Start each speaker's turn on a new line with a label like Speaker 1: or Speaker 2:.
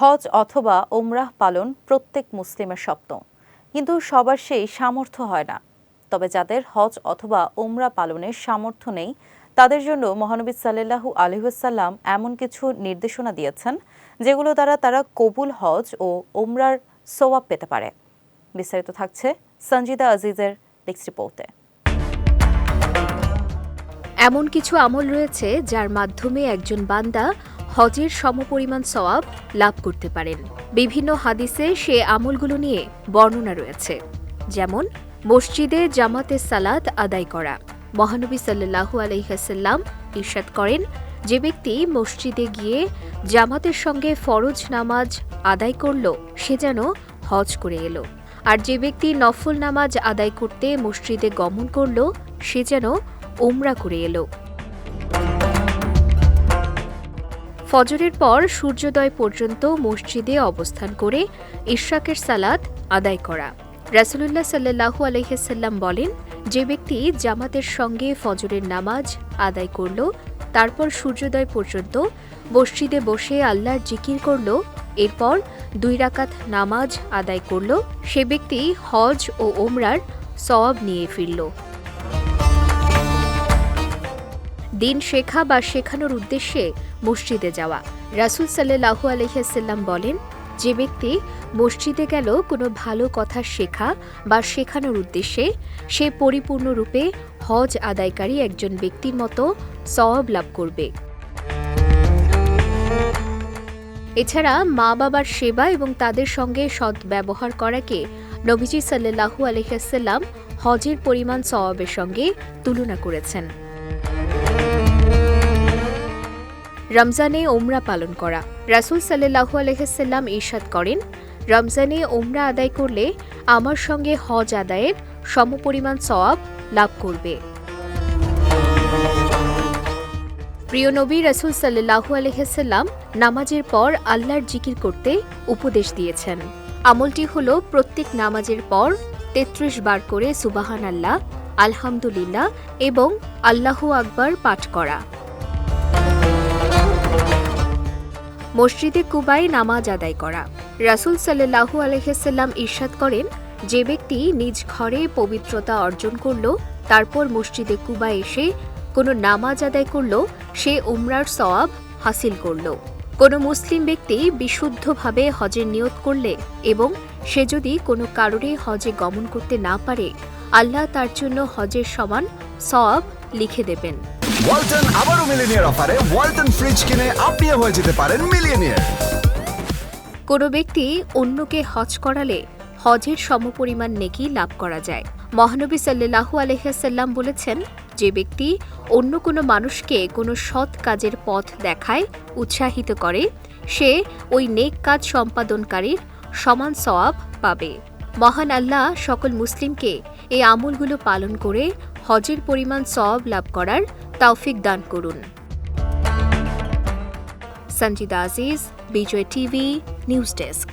Speaker 1: হজ অথবা ওমরাহ পালন প্রত্যেক মুসলিমের স্বপ্ন। কিন্তু সবার সেই সামর্থ্য হয় না। তবে যাদের হজ অথবা ওমরা পালনের সামর্থ্য নেই, তাদের জন্য মহানবী সাল্লাল্লাহু আলহিহাসাল্লাম এমন কিছু নির্দেশনা দিয়েছেন, যেগুলো দ্বারা তারা কবুল হজ ও ওমরার সোয়াব পেতে পারে। বিস্তারিত থাকছে সঞ্জিদা আজিজের নেক্সট রিপোর্টে।
Speaker 2: এমন কিছু আমল রয়েছে যার মাধ্যমে একজন বান্দা হজের সমপরিমাণ সওয়াব লাভ করতে পারেন। বিভিন্ন হাদিসে সে আমলগুলো নিয়ে বর্ণনা রয়েছে। যেমন, মসজিদে জামাতে সালাত আদায় করা। মহানবী সাল্লাহু আলহিহাসাল্লাম ইরশাদ করেন, যে ব্যক্তি মসজিদে গিয়ে জামাতের সঙ্গে ফরজ নামাজ আদায় করল, সে যেন হজ করে এলো। আর যে ব্যক্তি নফল নামাজ আদায় করতে মসজিদে গমন করল, সে যেন ওমরা করে এলো। ফজরের পর সূর্যোদয় পর্যন্ত মসজিদে অবস্থান করে ইশরাকের সালাত আদায় করা। রাসুলুল্লাহ সাল্লাহু আলহিসাল্লাম বলেন, যে ব্যক্তি জামাতের সঙ্গে ফজরের নামাজ আদায় করল, তারপর সূর্যোদয় পর্যন্ত মসজিদে বসে আল্লাহর জিকির করল, এরপর দুই রাকাত নামাজ আদায় করল, সে ব্যক্তি হজ ও ওমরার সওয়াব নিয়ে ফিরল। দিন শেখা বা শেখানোর উদ্দেশ্যে মসজিদে যাওয়া। রাসুল সাল্লাহু আলহিহাসাল্লাম বলেন, যে ব্যক্তি মসজিদে গেল কোনো ভালো কথা শেখা বা শেখানোর উদ্দেশ্যে, সে পরিপূর্ণরূপে হজ আদায়কারী একজন ব্যক্তির মতো সওয়াব লাভ করবে। এছাড়া মা বাবার সেবা এবং তাদের সঙ্গে সৎ ব্যবহার করাকে নবীজি সাল্লাহু আলহিহাসাল্লাম হজের পরিমাণ সওয়াবের সঙ্গে তুলনা করেছেন। রমজানে ওমরা পালন করা। রাসুল সাল্লাহু আলহাম ইরশাদ করেন, রমজানে ওমরা আদায় করলে আমার সঙ্গে হজ আদায়ের সমপরিমাণ সওয়াব লাভ করবে। প্রিয় নবী রাসুল সাল্লাহু আলহাম নামাজের পর আল্লাহর জিকির করতে উপদেশ দিয়েছেন। আমলটি হল প্রত্যেক নামাজের পর তেত্রিশ বার করে সুবাহান আল্লাহ আলহামদুলিল্লাহ এবং আল্লাহু আকবার পাঠ করা। মসজিদে কুবায় নামাজ আদায় করা। রাসুল সাল্লাহু আলহাম ইরশাদ করেন, যে ব্যক্তি নিজ ঘরে পবিত্রতা অর্জন করল, তারপর মসজিদে কুবা এসে কোনো নামাজ আদায় করল, সে উমরার সওয়াব হাসিল করল। কোনো মুসলিম ব্যক্তি বিশুদ্ধভাবে হজের নিয়ত করলে এবং সে যদি কোনো কারণে হজে গমন করতে না পারে, আল্লাহ তার জন্য হজের সমান সওয়াব লিখে দেবেন।
Speaker 3: ওয়ালটন আবারও মিলিনিয়ার অফারে ওয়ালটন ফ্রিজ কিনে আপনিও হয়ে যেতে পারেন মিলিয়নিয়ার।
Speaker 2: কোনো ব্যক্তি অন্যকে হজ করালে হজের সমপরিমাণ নেকি লাভ করা যায়। মহানবী সাল্লাহু আলহাসাল্লাম বলেছেন যে ব্যক্তি অন্য কোনো মানুষকে কোনো সৎ কাজের পথ দেখায় উৎসাহিত করে সে ওই নেক কাজ সম্পাদনকারীর সমান সওয়াব পাবে। মহান আল্লাহ সকল মুসলিমকে এই আমলগুলো পালন করে হজের পরিমাণ সব লাভ করার তৌফিক দান করুন। Sanjida Aziz Bijoy TV news desk.